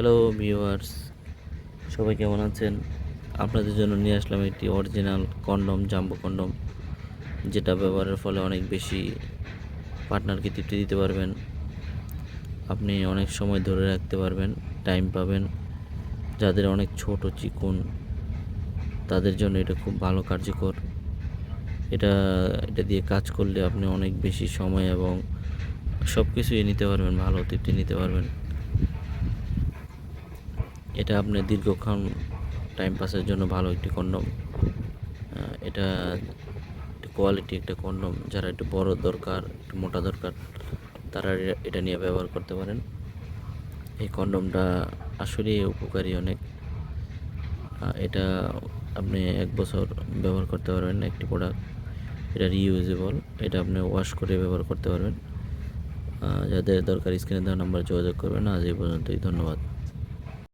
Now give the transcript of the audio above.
Hello viewers সবাই কেমন আছেন? আপনাদের জন্য নিয়ে আসলাম একটি অরিজিনাল কন্ডম জাম্বো কন্ডম যেটা ব্যবহারের ফলে অনেক বেশি পার্টনারকে তৃপ্তি দিতে পারবেন। আপনি অনেক সময় ধরে রাখতে পারবেন টাইম পাবেন। যাদের অনেক ছোট চিকন, তাদের জন্য এটা খুব ভালো, কার্যকর। এটা এটা দিয়ে কাজ করলে আপনি অনেক বেশি সময় এবং সব কিছুই নিতে পারবেন, ভালো তৃপ্তি নিতে পারবেন। এটা আপনার দীর্ঘক্ষণ টাইম পাসের জন্য ভালো একটি কন্ডম। এটা কোয়ালিটি একটা কন্ডম, যারা একটু বড় দরকার, একটু মোটা দরকার, তারা এটা নিয়ে ব্যবহার করতে পারেন। এই কন্ডমটা আসলে উপকারী অনেক। এটা আপনি এক বছর ব্যবহার করতে পারবেন একটি প্রোডাক্ট এটা রিইউজেবল এটা আপনি ওয়াশ করে ব্যবহার করতে পারবেন। যাদের দরকার স্ক্রিনে দেওয়া নাম্বার যোগাযোগ করবেন। আজ এই পর্যন্তই, ধন্যবাদ।